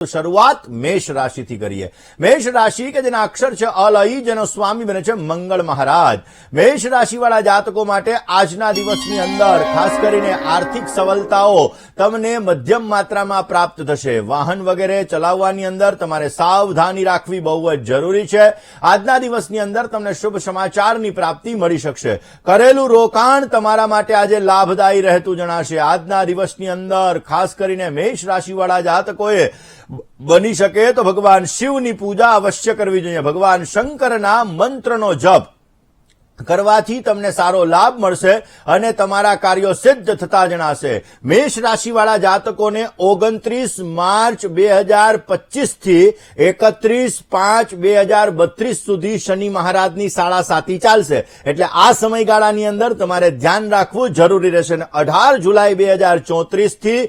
શરૂઆત મેષ રાશિથી કરીએ. મેષ રાશિ કે જેના અક્ષર છે અલઈ જેનો સ્વામી બને છે મંગળ મહારાજ. મેષ રાશિવાળા જાતકો માટે આજના દિવસની અંદર ખાસ કરીને આર્થિક સવલતાઓ તમને મધ્યમ માત્રામાં પ્રાપ્ત થશે. વાહન વગેરે ચલાવવાની અંદર તમારે સાવધાની રાખવી બહુ જ જરૂરી છે. આજના દિવસની અંદર તમને શુભ સમાચારની પ્રાપ્તિ મળી શકશે. કરેલું રોકાણ તમારા માટે આજે લાભદાયી રહેતું જણાશે. આજના દિવસની અંદર ખાસ કરીને મેષ રાશિવાળા જાતકોએ બની શકે તો ભગવાન શિવની પૂજા અવશ્ય કરવી જોઈએ. ભગવાન શંકરના મંત્રનો જપ. કરવાથી તમને સારો લાભ મળશે અને તમારા કાર્યો સિદ્ધ થતા જણાશે. મેષ રાશિવાળા જાતકોને ઓગણત્રીસ માર્ચ બે હજાર પચીસથી એકત્રીસ પાંચ બે હજાર બત્રીસ સુધી શનિ મહારાજની સાડા સાતી ચાલશે. એટલે આ સમયગાળાની અંદર તમારે ધ્યાન રાખવું જરૂરી રહેશે. અને અઢાર જુલાઈ બે હજાર ચોત્રીસથી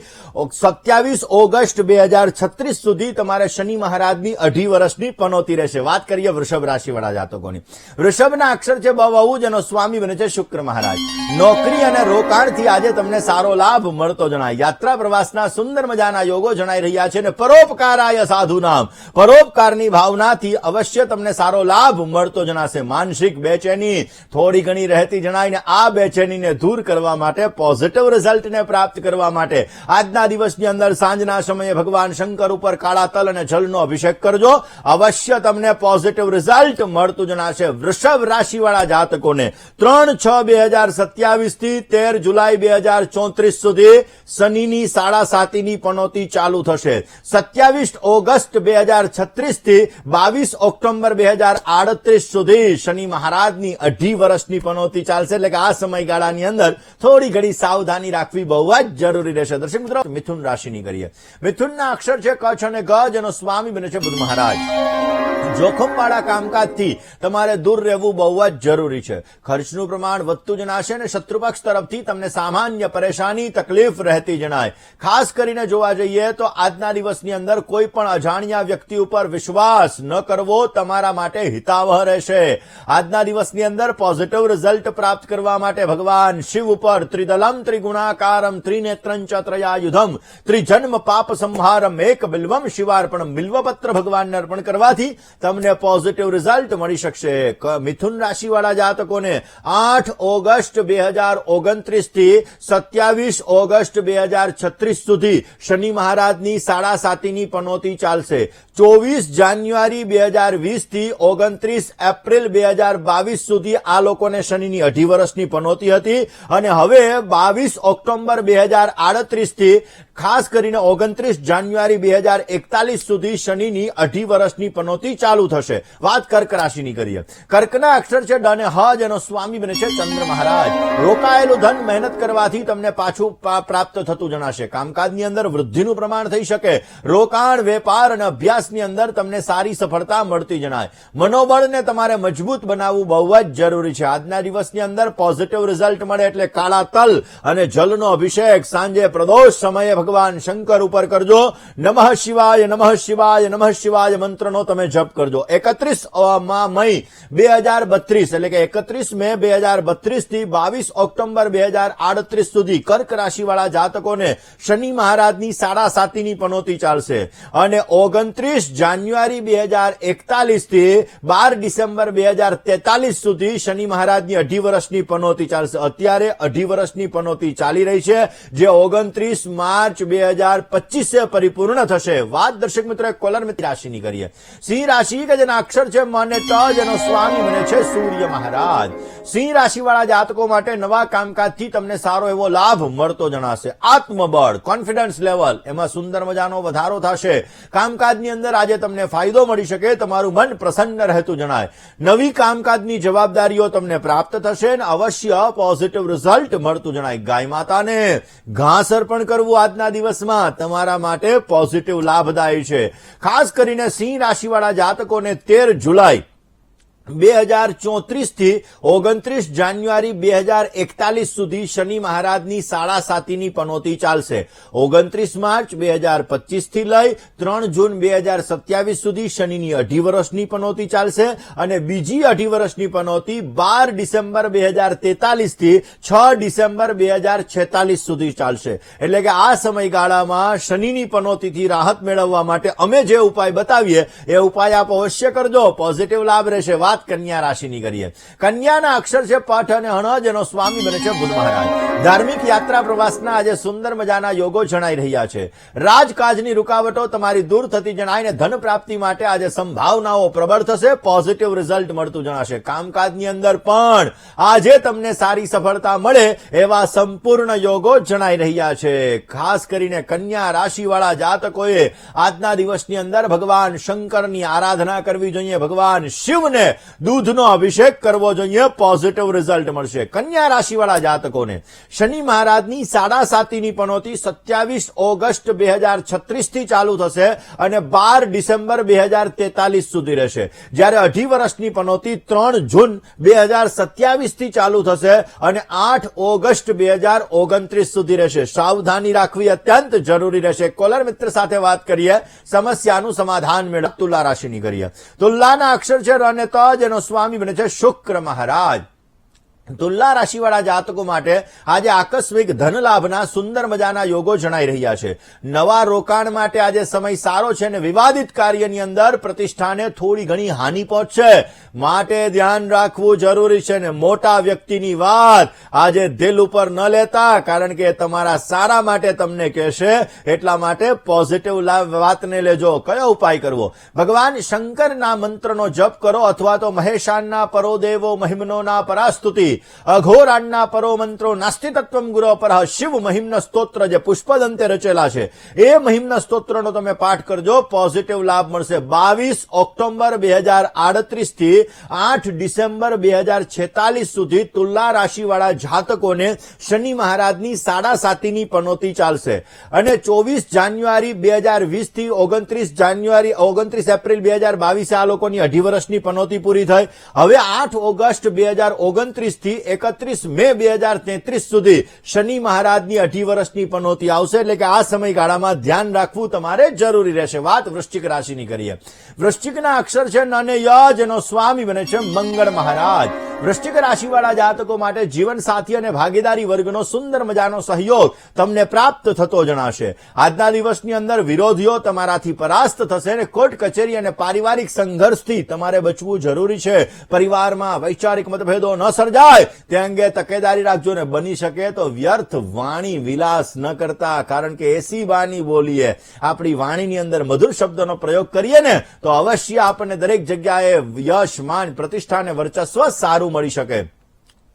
સત્યાવીસ ઓગસ્ટ બે હજાર છત્રીસ સુધી તમારે શનિ મહારાજની અઢી વર્ષની પનોતી રહેશે. વાત કરીએ વૃષભ રાશિવાળા જાતકોની. વૃષભના અક્ષર છે બહુ એનો સ્વામી બને છે શુક્ર મહારાજ. નોકરી અને રોકાણથી આજે તમને સારો લાભ મળતો જણાય. યાત્રા પ્રવાસના સુંદર મજાના યોગો જણાઈ રહ્યા છે અને પરોપકારાય સાધુ નામ. પરોપકારની ભાવનાથી અવશ્ય તમને સારો લાભ મળતો જણાશે. માનસિક બેચેની થોડી ઘણી રહેતી જણાય આ બેચેનીને દૂર કરવા માટે પોઝિટિવ રિઝલ્ટને પ્રાપ્ત કરવા માટે આજના દિવસની અંદર સાંજના સમયે ભગવાન શંકર ઉપર કાળા તલ અને જલનો અભિષેક કરજો. અવશ્ય તમને પોઝિટિવ રિઝલ્ટ મળતું જણાશે. વૃષભ રાશિવાળા જાતકોને ત્રણ છ બે હજાર સત્યાવીસથી તેર જુલાઈ બે હજાર ચોત્રીસ સુધી શનિની સાડા સાતીની પનોતી ચાલુ થશે. સત્યાવીસ ઓગસ્ટ બે હજાર છત્રીસથી બાવીસ ઓક્ટોબર બે હજાર આડત્રીસ સુધી શનિ મહારાજની અઢી વર્ષની પનોતી ચાલશે. એટલે કે આ સમયગાળાની અંદર થોડી ઘણી સાવધાની રાખવી બહુ જ જરૂરી રહેશે. દર્શક મિત્રો, મિથુન રાશિની કરીએ. મિથુનના અક્ષર છે કચ્છ અને ગજ એનો સ્વામી બને છે બુધ મહારાજ. જોખમવાળા કામકાજથી તમારે દૂર રહેવું બહુ જ જરૂરી છે. ખર્ચનું પ્રમાણ વધતું જણાશે અને શત્રુપક્ષ તરફથી તમને સામાન્ય પરેશાની તકલીફ રહેતી જણાય. ખાસ કરીને જોવા જઈએ તો આજના દિવસની અંદર કોઈ પણ અજાણ્યા વ્યક્તિ ઉપર વિશ્વાસ ન કરવો તમારા માટે હિતાવહ રહેશે. આજના દિવસની અંદર પોઝિટિવ રિઝલ્ટ પ્રાપ્ત કરવા માટે ભગવાન શિવ ઉપર ત્રિદલમ, ત્રિગુણાકારમ, ત્રિનેત્રં ચત્રયાયુધમ, ત્રિજન્મ પાપ સંહારમ, એક બિલ્વમ શિવાર્પણમ, બિલ્વપત્ર ભગવાનને અર્પણ કરવાથી તમને પોઝિટિવ રિઝલ્ટ મળી શકશે. મિથુન રાશિવાળા જાતકોને આઠ ઓગસ્ટ બે હજાર ઓગણત્રીસથી સત્યાવીસ ઓગસ્ટ બે હજાર છત્રીસ સુધી શનિ મહારાજની સાડા સાતીની પનોતી ચાલશે. ચોવીસ જાન્યુઆરી બે હજાર વીસથી ઓગણત્રીસ એપ્રિલ બે હજાર બાવીસ સુધી આ લોકોને શનિની અઢી વર્ષની પનોતી હતી અને હવે બાવીસ ઓક્ટોબર બે હજાર આડત્રીસથી ખાસ કરીને ઓગણત્રીસ જાન્યુઆરી બે હજાર એકતાલીસ સુધી શનિની અઢી વર્ષની પનોતી ચાલુ થશે. વાત કર્ક રાશિની કરીએ. કર્કના અક્ષર છે ડને અને હ જેનો સ્વામી બને છે ચંદ્ર મહારાજ. રોકાયેલું ધન મહેનત કરવાથી તમને પાછું પ્રાપ્ત થતું જણાશે. કામકાજની અંદર વૃદ્ધિનું પ્રમાણ થઈ શકે. રોકાણ, વેપાર અને અભ્યાસની અંદર તમને સારી સફળતા મળતી જણાય. મનોબળને તમારે મજબૂત બનાવવું બહુ જ જરૂરી છે. આજના દિવસની અંદર પોઝિટિવ રિઝલ્ટ મળે એટલે કાળા તલ અને જલનો અભિષેક સાંજે પ્રદોષ સમયે ભગવાન શંકર ઉપર કરજો. નમઃ શિવાય નમઃ શિવાય નમઃ શિવાય મંત્રનો તમે જપ કરજો. એકત્રીસ મઈ બે હજાર બત્રીસ, એટલે કે એકત્રીસ મે બે હજાર બત્રીસથી બાવીસ ઓક્ટોબર બે હજાર આડત્રીસ સુધી કર્ક રાશિવાળા જાતકોને શનિ મહારાજની સાડા સાતીની પનોતી ચાલશે. અને ઓગણત્રીસ જાન્યુઆરી બે હજાર એકતાલીસથી બાર ડિસેમ્બર બે હજાર તેતાલીસ સુધી શનિ મહારાજની અઢી વર્ષની પનોતી ચાલશે. અત્યારે અઢી વર્ષની પનોતી ચાલી રહી છે, જે ઓગણત્રીસ માર્ચ બે હજાર પચીસે પરિપૂર્ણ થશે. વાત દર્શક મિત્રો કોલર રાશિની કરીએ. સિંહ રાશિ કે જેના અક્ષર છે મને ટ જેનો સ્વામી બને છે સૂર્ય મહારાજ સિંહ રાશિવાળા જાતકો માટે નવા કામકાજથી તમને સારો એવો લાભ મળતો જણાશે. આત્મબળ કોન્ફિડન્સ લેવલ એમાં સુંદર મજાનો વધારો થશે. કામકાજની અંદર આજે તમને ફાયદો મળી શકે, તમારું મન પ્રસન્ન રહેતું જણાય. નવી કામકાજની જવાબદારીઓ તમને પ્રાપ્ત થશે અને અવશ્ય પોઝિટિવ રિઝલ્ટ મળતું જણાય. ગાય માતાને ઘાસ અર્પણ કરવું આજના દિવસમાં તમારા માટે પોઝિટિવ લાભદાયી છે. ખાસ કરીને સિંહ રાશિવાળા જાતકોને તેર જુલાઈ બે હજાર ચોત્રીસથી ઓગણત્રીસ જાન્યુઆરી બે હજાર એકતાલીસ સુધી શનિ મહારાજની સાડા સાતીની પનોતી ચાલશે. ઓગણત્રીસ માર્ચ બે હજાર પચીસથી લઈ ત્રણ જૂન બે હજાર સત્યાવીસ સુધી શનિની અઢી વર્ષની પનોતી ચાલશે અને બીજી અઢી વર્ષની પનોતી બાર ડિસેમ્બર બે હજાર તેતાલીસથી છ ડિસેમ્બર બે હજાર છેતાલીસ સુધી ચાલશે. એટલે કે આ સમયગાળામાં શનિની પનોતીથી રાહત મેળવવા માટે અમે જે ઉપાય બતાવીએ, એ ઉપાય આપ અવશ્ય કરજો. પોઝિટિવ લાભ રહેશે. વાત કન્યા રાશિની કરીએ. કન્યાના અક્ષર છે પઠ અને હણ જેનો સ્વામી બને છે બુધ મહારાજ. ધાર્મિક યાત્રા પ્રવાસના આજે સુંદર મજાના યોગો જણાઈ રહ્યા છે. રાજકાજની રૂકાવટો તમારી દૂર થતી જણાઈને ધન પ્રાપ્તિ માટે આજે સંભાવનાઓ પ્રબળ થશે. પોઝિટિવ રિઝલ્ટ મળતું જણાશે. કામકાજની અંદર પણ આજે તમને સારી સફળતા મળે એવા સંપૂર્ણ યોગો જણાઈ રહ્યા છે. ખાસ કરીને કન્યા રાશિવાળા જાતકોએ આજના દિવસની અંદર ભગવાન શંકરની આરાધના કરવી જોઈએ. ભગવાન શિવને દૂધનો અભિષેક કરવો જોઈએ પોઝિટિવ રિઝલ્ટ મળશે. કન્યા રાશિવાળા જાતકોને, શનિ મહારાજની સાડા સાતીની પનોતી સત્યાવીસ ઓગસ્ટ બે હજાર છત્રીસથી ચાલુ થશે અને બાર ડિસેમ્બર બે હજાર તેતાલીસ સુધી રહેશે. જ્યારે અઢી વર્ષની પનોતી ત્રણ જૂન બે હજાર સત્યાવીસથી ચાલુ થશે અને આઠ ઓગસ્ટ બે હજાર ઓગણત્રીસ સુધી રહેશે. સાવધાની રાખવી અત્યંત જરૂરી રહેશે. કોલર મિત્ર સાથે વાત કરીએ, સમસ્યાનું સમાધાન મેળવ તુલા રાશિની કરીએ. તુલાના અક્ષર છે અને ત જેનો સ્વામી બને છે શુક્ર મહારાજ. તુલા રાશિવાળા જાતકો માટે આજે આકસ્મિક ધન લાભના સુંદર મજાના યોગો જણાઈ રહ્યા છે. નવા રોકાણ માટે આજે સમય સારો છે અને વિવાદિત કાર્યની અંદર પ્રતિષ્ઠાને થોડી ઘણી હાનિ પહોંચશે. માટે ધ્યાન રાખવું જરૂરી છે અને મોટા વ્યક્તિની વાત આજે દિલ ઉપર ન લેતા, કારણ કે તમારા સારા માટે તમને કહેશે, એટલા માટે પોઝિટિવ વાતને લેજો. કયો ઉપાય કરવો? ભગવાન શંકરના મંત્રનો જપ કરો અથવા તો મહેશાનના પરોદેવો મહિમનોના પરાસ્તુતિ. અઘોરાણના પરો મંત્રો નાસ્તિ તત્વમ ગુરુ પર શિવ મહિમ્ન સ્તોત્ર જે પુષ્પદંતે રચેલા છે, એ મહિમ્ન સ્તોત્રનો તમે પાઠ કરજો. પોઝિટિવ લાભ મળશે બાવીસ ઓક્ટોબર બે હજાર આડત્રીસથી આઠ ડિસેમ્બર બે સુધી તુલા રાશિવાળા જાતકોને શનિ મહારાજની સાડા સાતીની પનોતી ચાલશે. અને ચોવીસ જાન્યુઆરી બે હજાર વીસથી ઓગણત્રીસ જાન્યુઆરી ઓગણત્રીસ એપ્રિલ બે હજાર બાવીસે આ લોકોની અઢી વર્ષની પનોતી પૂરી થઈ. હવે આઠ ઓગસ્ટ બે હજાર ઓગણત્રીસ થી એકત્રીસ મે બે હજાર તેત્રીસ સુધી શનિ મહારાજની અઢી વર્ષની પનોતી આવશે. એટલે કે આ સમયગાળામાં ધ્યાન રાખવું તમારે જરૂરી રહેશે. વાત વૃશ્ચિક રાશિની કરીએ. વૃશ્ચિકના અક્ષર છે નને યજ એનો સ્વામી બને છે મંગળ મહારાજ. વૃશ્ચિક રાશિવાળા જાતકો માટે જીવનસાથી અને ભાગીદારી વર્ગનો સુંદર મજાનો સહયોગ તમને પ્રાપ્ત થતો જણાશે. આજના દિવસની અંદર વિરોધીઓ તમારાથી પરાસ્ત થશે અને કોર્ટ કચેરી અને પારિવારિક સંઘર્ષથી તમારે બચવું જરૂરી છે. પરિવારમાં વૈચારિક મતભેદો ન સર્જાય. તે અંગે તકેદારી રાખજો ને બની શકે તો વ્યર્થ વાણી વિલાસ ન કરતા. કારણ કે એસી વાણી બોલીએ, આપણી વાણીની અંદર મધુર શબ્દનો પ્રયોગ કરીએ ને તો અવશ્ય આપણને દરેક જગ્યાએ યશ, માન, પ્રતિષ્ઠા અને વર્ચસ્વ સારું મળી શકે.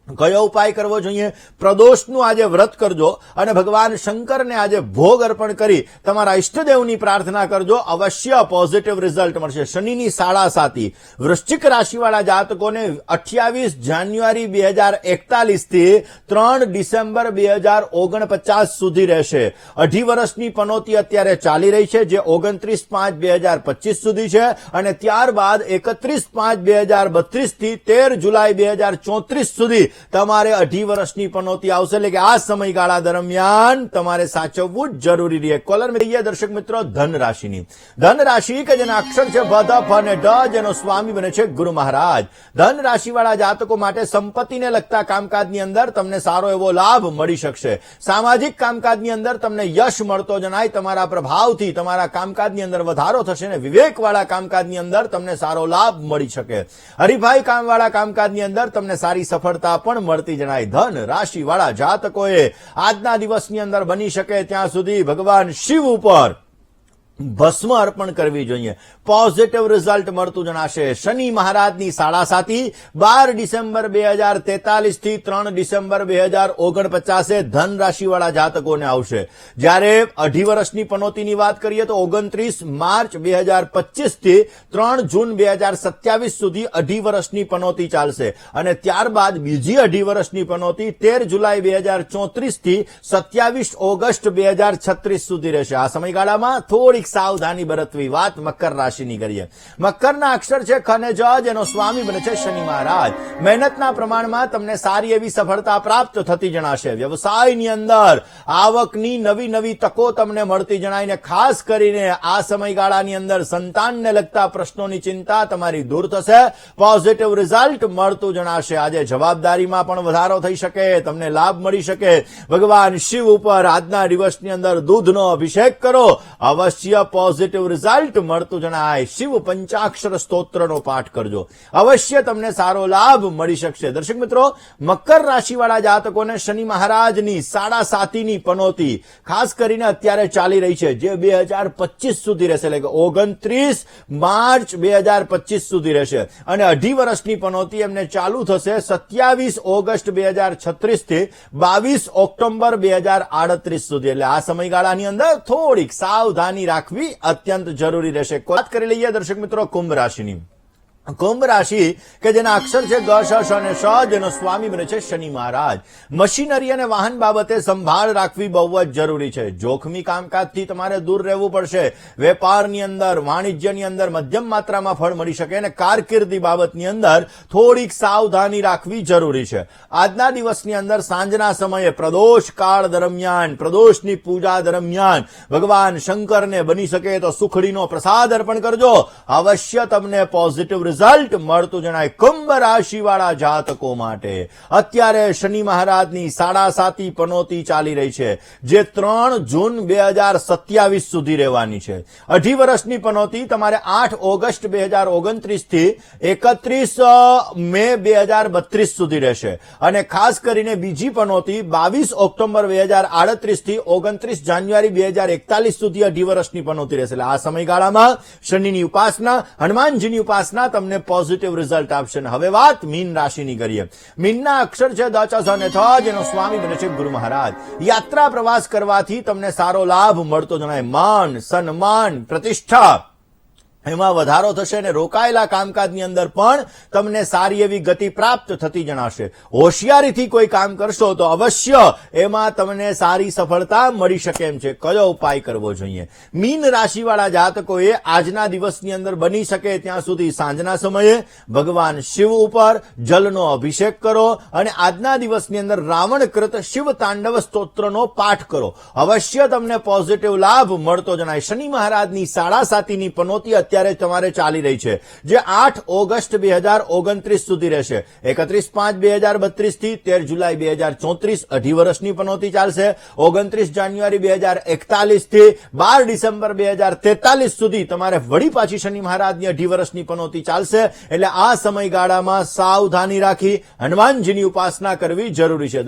કયો ઉપાય કરવો જોઈએ? પ્રદોષનું આજે વ્રત કરજો અને ભગવાન શંકરને આજે ભોગ અર્પણ કરી તમારા ઈષ્ટદેવની પ્રાર્થના કરજો. અવશ્ય પોઝિટિવ રિઝલ્ટ મળશે. શનિની સાડા સાતી વૃશ્ચિક રાશિવાળા જાતકોને અઠ્યાવીસ જાન્યુઆરી બે હજાર એકતાલીસથી ત્રણ ડિસેમ્બર બે હજાર ઓગણપચાસ સુધી રહેશે. અઢી વર્ષની પનોતી અત્યારે ચાલી રહી છે, જે ઓગણત્રીસ પાંચ બે હજાર પચીસ સુધી છે અને ત્યારબાદ એકત્રીસ પાંચ બે હજાર બત્રીસથી તેર જુલાઈ બે હજાર ચોત્રીસ સુધી તમારે અઢી વર્ષની પનોતી આવશે. એટલે કે આ સમયગાળા દરમિયાન તમારે સાચવવું જરૂરી રહે. કોલર મેળવીએ દર્શક મિત્રો ધન રાશિની કે જેના અક્ષર છે ભ ફ અને ડ, જેનો સ્વામી બને છે ગુરુ મહારાજ. ધન જાતકો માટે સંપત્તિને લગતા કામકાજની અંદર તમને સારો એવો લાભ મળી શકશે. સામાજિક કામકાજની અંદર તમને યશ મળતો જણાય. તમારા પ્રભાવથી તમારા કામકાજની અંદર વધારો થશે અને વિવેકવાળા કામકાજની અંદર તમને સારો લાભ મળી શકે. હરિભાઈ કામવાળા કામકાજની અંદર તમને સારી સફળતા પણ મળતી જણાય. ધન રાશિવાળા જાતકોએ આજના દિવસની અંદર બની શકે ત્યાં સુધી ભગવાન શિવ ઉપર ભસ્મ અર્પણ કરવી જોઈએ. પોઝિટિવ રિઝલ્ટ મળતું જણાશે. શનિ મહારાજની સાડા સાતી બાર ડિસેમ્બર બે હજાર તેતાલીસથી ત્રણ ડિસેમ્બર બે હજાર ઓગણપચાસે ધન રાશિવાળા જાતકોને આવશે. જ્યારે અઢી વર્ષની પનોતીની વાત કરીએ તો ઓગણત્રીસ માર્ચ બે હજાર પચીસથી ત્રણ જૂન બે હજાર સત્યાવીસ સુધી અઢી વર્ષની પનોતી ચાલશે. અને ત્યારબાદ બીજી અઢી વર્ષની પનોતી તેર જુલાઈ બે હજાર ચોત્રીસથી સત્યાવીસ ઓગસ્ટ બે હજાર છત્રીસ સુધી રહેશે. આ સમયગાળામાં થોડીક થોડીક સાવધાની બરતવી વાત મકર રાશિની કરીએ. મકરના અક્ષર છે ખ એનો સ્વામી બને છે શનિ મહારાજ. મહેનતના પ્રમાણમાં તમને સારી એવી સફળતા પ્રાપ્ત થતી જણાશે. વ્યવસાયની અંદર આવકની નવી નવી તકો તમને મળતી જણાય ખાસ કરીને આ સમયગાળાની અંદર સંતાનને લગતા પ્રશ્નોની ચિંતા તમારી દૂર થશે. પોઝિટિવ રિઝલ્ટ મળતું જણાશે. આજે જવાબદારીમાં પણ વધારો થઈ શકે, તમને લાભ મળી શકે. ભગવાન શિવ ઉપર આજના દિવસની અંદર દૂધનો અભિષેક કરો. અવશ્ય પોઝિટિવ રિઝલ્ટ મળતું જણાય. શિવ પંચાક્ષર સ્તોત્રનો પાઠ કરજો. અવશ્ય તમને સારો લાભ મળી શકશે. દર્શક મિત્રો, મકર રાશિવાળા જાતકોને શનિ મહારાજની સાડા સાતીની પનોતી, ખાસ કરીને અત્યારે ચાલી રહી છે. જે બે હજાર પચીસ સુધી રહેશે. એટલે કે ઓગણત્રીસ માર્ચ બે હજાર પચીસ સુધી રહેશે. અને અઢી વર્ષની પનોતી એમને ચાલુ થશે સત્યાવીસ ઓગસ્ટ બે હજાર છત્રીસથી બાવીસ ઓક્ટોબર બે હજાર આડત્રીસ સુધી. એટલે આ સમયગાળાની અંદર થોડીક સાવધાની રાખવી અત્યંત જરૂરી રહેશે. વાત કરી લઈએ દર્શક મિત્રો કુંભ રાશિની. કુંભ રાશિ કે જેના અક્ષર છે ગ, શ અને શ જેનો સ્વામી બને છે શનિ મહારાજ. મશીનરી અને વાહન બાબતે સંભાળ રાખવી બહુ જ જરૂરી છે. જોખમી કામકાજથી તમારે દૂર રહેવું પડશે. વેપારની અંદર, વાણિજ્યની અંદર મધ્યમ માત્રામાં ફળ મળી શકે અને કારકિર્દી બાબતની અંદર થોડીક સાવધાની રાખવી જરૂરી છે. આજના દિવસની અંદર સાંજના સમયે પ્રદોષ કાળ દરમિયાન, પ્રદોષની પૂજા દરમિયાન ભગવાન શંકરને બની શકે તો સુખડીનો પ્રસાદ અર્પણ કરજો. અવશ્ય તમને પોઝિટિવ રિઝલ્ટ મળતું જણાય કુંભ રાશિવાળા જાતકો માટે. અત્યારે શનિ મહારાજની સાડા સાતી પનોતી ચાલી રહી છે, જે ત્રણ જૂન બે હજાર સત્યાવીસ સુધી રહેવાની છે. અઢી વર્ષની પનોતી તમારે આઠ ઓગસ્ટ બે હજાર ઓગણત્રીસથી એકત્રીસ મે બે હજાર બત્રીસ સુધી રહેશે. અને ખાસ કરીને બીજી પનોતી બાવીસ ઓક્ટોબર બે હજાર આડત્રીસથી ઓગણત્રીસ જાન્યુઆરી બે હજાર એકતાલીસ સુધી અઢી વર્ષની પનોતી રહેશે. એટલે આ સમયગાળામાં શનિની ઉપાસના, હનુમાનજીની ઉપાસના તમને પોઝિટિવ રિઝલ્ટ આપશે હવે વાત મીન રાશિની કરીએ. મીનના અક્ષર છે દચસ અને થ જેનો સ્વામી બને છે ગુરુ મહારાજ. યાત્રા પ્રવાસ કરવાથી તમને સારો લાભ મળતો જણાય. માન, સન્માન, પ્રતિષ્ઠા. એમાં વધારો થશે અને રોકાયેલા કામકાજની અંદર પણ તમને સારી એવી ગતિ પ્રાપ્ત થતી જણાશે. હોશિયારીથી કોઈ કામ કરશો તો અવશ્ય એમાં તમને સારી સફળતા મળી શકે એમ છે. કયો ઉપાય કરવો જોઈએ? મીન રાશિવાળા જાતકોએ આજના દિવસની અંદર બની શકે ત્યાં સુધી સાંજના સમયે ભગવાન શિવ ઉપર જલનો અભિષેક કરો અને આજના દિવસની અંદર રાવણકૃત શિવ તાંડવ સ્તોત્રનો પાઠ કરો. અવશ્ય તમને પોઝિટિવ લાભ મળતો જણાય. શનિ મહારાજની સાડા સાતીની પનોતી અત્યારે તમારે ચાલી રહી છે. જે આઠ ઓગસ્ટ બે હજાર ઓગણત્રીસ સુધી રહેશે. એકત્રીસ પાંચ બે હજાર બત્રીસથી તેર જુલાઈ બે હજાર ચોત્રીસ અઢી વર્ષની પનોતી ચાલશે. ઓગણત્રીસ જાન્યુઆરી બે હજાર એકતાલીસથી બાર ડિસેમ્બર બે હજાર તેતાલીસ સુધી તમારે વળી પાછી શનિ મહારાજની અઢી વર્ષની પનોતી ચાલશે. એટલે આ સમયગાળામાં સાવધાની રાખી, હનુમાનજીની ઉપાસના કરવી જરૂરી છે.